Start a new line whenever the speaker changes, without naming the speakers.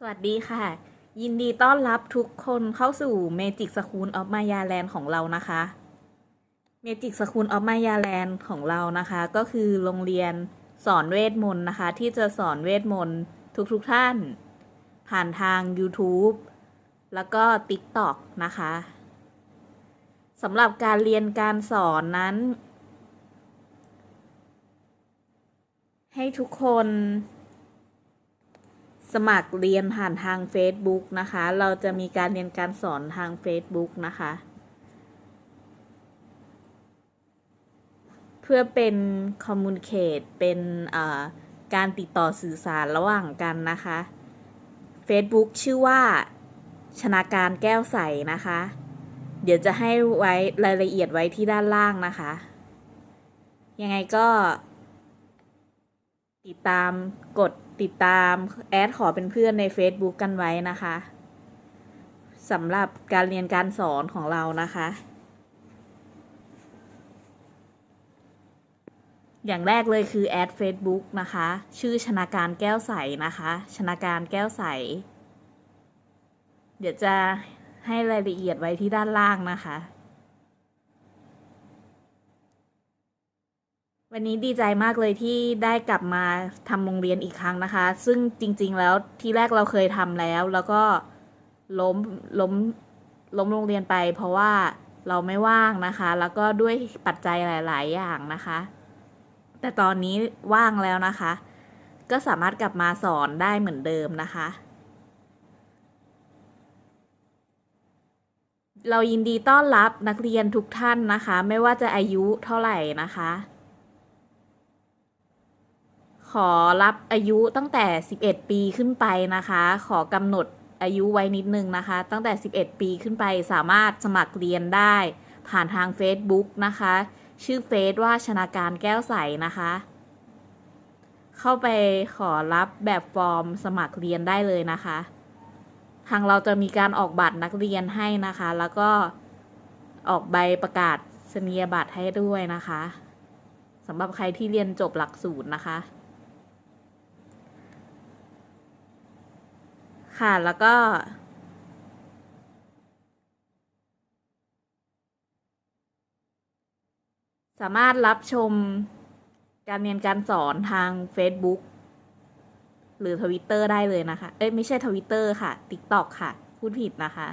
สวัสดีค่ะ ยินดีต้อนรับทุกคนเข้าสู่ Magic School of Maya Land ของเรานะคะ Magic School of Maya Land ของเรานะคะ ก็คือโรงเรียนสอนเวทมนต์นะคะ ที่จะสอนเวทมนต์ทุกๆทท่าน ผ่านทาง YouTube แล้วก็ TikTok นะคะสำหรับการเรียนการสอนนั้น ให้ทุกคน สมัครเรียนผ่านทาง Facebook นะคะ เราจะมีการเรียนการสอนทาง Facebook นะคะ เพื่อเป็นคอมมูนิเคตเป็นการติดต่อสื่อสารระหว่างกันนะคะ Facebook ชื่อว่า ชนาการแก้วใสนะคะ เดี๋ยวจะให้ไว้รายละเอียดไว้ที่ด้านล่างนะคะ ยังไงก็ ติดตามกดติดตามแอดขอเป็นเพื่อนใน Facebook กันไว้นะคะสำหรับการเรียนการสอนของเรานะคะ อย่างแรกเลยคือแอด Facebook นะคะ ชื่อชนาการแก้วใสนะคะ ชนาการแก้วใส เดี๋ยวจะให้รายละเอียดไว้ที่ด้านล่างนะคะ วันนี้ดีใจมากเลยที่ได้กลับมาทำโรงเรียนอีกครั้งนะคะ ซึ่งจริง ๆ แล้วที่แรกเราเคยทำแล้ว แล้วก็ล้มล้มล้มโรงเรียนไป เพราะว่าเราไม่ว่างนะคะ แล้วก็ด้วยปัจจัยหลาย ๆ อย่างนะคะ แต่ตอนนี้ว่างแล้วนะคะ ก็สามารถกลับมาสอนได้เหมือนเดิมนะคะ เรายินดีต้อนรับนักเรียนทุกท่านนะคะ ไม่ว่าจะอายุเท่าไหร่นะคะ ขอรับอายุตั้งแต่ 11 ปีขึ้นไปนะคะ ขอกำหนดอายุไว้นิดนึงนะคะ ตั้งแต่ 11 ปีขึ้นไปสามารถสมัครเรียนได้ ผ่านทาง Facebook นะคะ ชื่อเฟซว่าชนาการแก้วใสนะคะ เข้าไปขอรับแบบฟอร์มสมัครเรียนได้เลยนะคะ ทางเราจะมีการออกบัตรนักเรียนให้นะคะ แล้วก็ออกใบประกาศนียบัตรให้ด้วยนะคะสำหรับใครที่เรียนจบหลักสูตรนะคะ ค่ะ แล้วก็สามารถรับชมการเรียนการสอนทาง Facebook หรือทวิตเตอร์ได้เลยนะคะ เอ้ย ไม่ใช่ทวิตเตอร์ค่ะ TikTok ค่ะ พูดผิดนะคะ